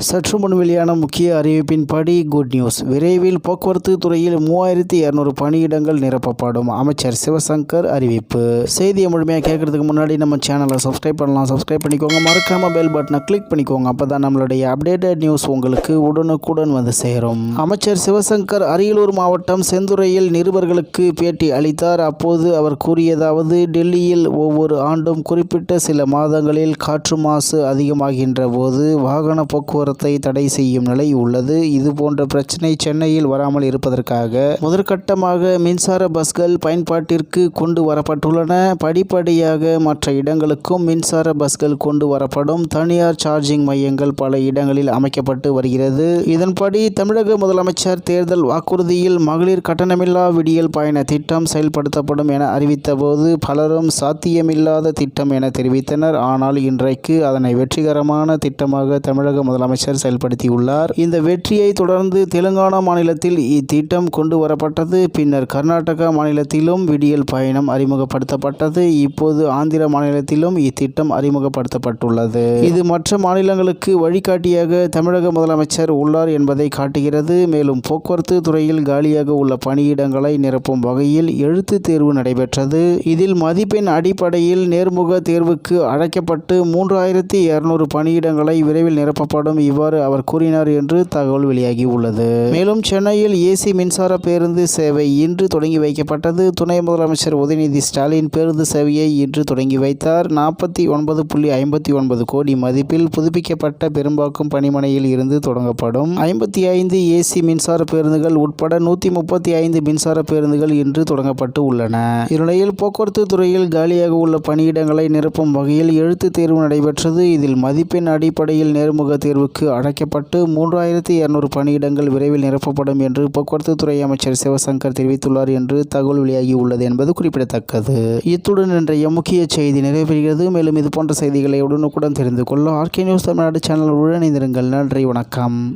சற்று முன் வெளியான முக்கிய அறிவிப்பின்படி குட் நியூஸ் விரைவில் போக்குவரத்து துறையில் மூவாயிரத்தி இரநூறு பணியிடங்கள் நிரப்பப்படும் அமைச்சர் சிவசங்கர் அறிவிப்பு. செய்தியை முழுமையாக கேட்கறதுக்கு முன்னாடி நம்ம சேனலை சப்ஸ்கிரைப் பண்ணலாம். சப்ஸ்கிரைப் பண்ணிக்கோங்க. மறக்காம பெல் பட்டனை கிளிக் பண்ணிக்கோங்க. அப்போ தான் நம்மளுடைய அப்டேட்டட் நியூஸ் உங்களுக்கு உடனுக்குடன் வந்து சேரும். அமைச்சர் சிவசங்கர் அரியலூர் மாவட்டம் செந்துறையில் நிருபர்களுக்கு பேட்டி அளித்தார். அப்போது அவர் கூறியதாவது டெல்லியில் ஒவ்வொரு ஆண்டும் குறிப்பிட்ட சில மாதங்களில் காற்று மாசு அதிகமாகின்ற போது வாகன போக்குவரத்து தடை செய்யும் நிலை உள்ளது. இது போன்ற பிரச்சனை சென்னையில் வராமல் இருப்பதற்காக முதற்கட்டமாக மின்சார பஸ்கள் பயன்பாட்டிற்கு கொண்டு வரப்பட்டுள்ளன. படிப்படியாக மற்ற இடங்களுக்கும் மின்சார பஸ்கள் கொண்டு வரப்படும். தனியார் சார்ஜிங் மையங்கள் பல இடங்களில் அமைக்கப்பட்டு வருகிறது. இதன்படி தமிழக முதலமைச்சர் தேர்தல் வாக்குறுதியில் மகளிர் கட்டணமில்லா விடியல் பயண திட்டம் செயல்படுத்தப்படும் என அறிவித்தபோது பலரும் சாத்தியமில்லாத திட்டம் என தெரிவித்தனர். ஆனால் இன்றைக்கு அதனை வெற்றிகரமான திட்டமாக தமிழக முதலமைச்சர் செயல்படுத்தியுள்ளார். இந்த வெற்றியை தொடர்ந்து தெலுங்கானா மாநிலத்தில் இத்திட்டம் கொண்டு வரப்பட்டது. பின்னர் கர்நாடகா மாநிலத்திலும் விடியல் பயணம் அறிமுகப்படுத்தப்பட்டது. இப்போது ஆந்திர மாநிலத்திலும் இத்திட்டம் அறிமுகப்படுத்தப்பட்டுள்ளது. இது மற்ற மாநிலங்களுக்கு வழிகாட்டியாக தமிழக முதலமைச்சர் உள்ளார் என்பதை காட்டுகிறது. மேலும் போக்குவரத்து துறையில் காலியாக உள்ள பணியிடங்களை நிரப்பும் வகையில் எழுத்து தேர்வு நடைபெற்றது. இதில் மதிப்பெண் அடிப்படையில் நேர்முக தேர்வுக்கு அழைக்கப்பட்டு மூன்றாயிரத்தி இருநூறு பணியிடங்களை விரைவில் நிரப்பப்படும் இவ்வாறு அவர் கூறினார் என்று தகவல் வெளியாகி உள்ளது மேலும் சென்னையில் ஏசி மின்சார பேருந்து சேவை இன்று தொடங்கி வைக்கப்பட்டது. துணை முதலமைச்சர் உதயநிதி ஸ்டாலின் பேருந்து சேவையை இன்று தொடங்கி வைத்தார். நாற்பத்தி ஒன்பது புள்ளி ஐம்பத்தி ஒன்பது கோடி மதிப்பில் புதுப்பிக்கப்பட்ட பெரும்பாக்கம் பணிமனையில் இருந்து தொடங்கப்படும். ஐம்பத்தி ஐந்து ஏசி மின்சார பேருந்துகள் உட்பட நூற்றி முப்பத்தி ஐந்து மின்சார பேருந்துகள் இன்று தொடங்கப்பட்டு உள்ளன. இந்நிலையில் போக்குவரத்து துறையில் காலியாக உள்ள பணியிடங்களை நிரப்பும் வகையில் எழுத்து தேர்வு நடைபெற்றது. இதில் மதிப்பெண் அடிப்படையில் நேர்முக தேர்வுக்கு அழைக்கப்பட்டு மூன்றாயிரத்தி இரநூறு பணியிடங்கள் விரைவில் நிரப்பப்படும் என்று போக்குவரத்து துறை அமைச்சர் சிவசங்கர் தெரிவித்துள்ளார் என்று தகவல் வெளியாகி உள்ளது என்பது குறிப்பிடத்தக்கது. இத்துடன் இன்றைய முக்கிய செய்தி நிறைவேறுகிறது மேலும் இது போன்ற செய்திகளை உடனுக்குடன் தெரிந்து கொள்ள ஆர்கே நியூஸ் தமிழ்நாடு சேனல் உடனிருங்கள் நன்றி வணக்கம்.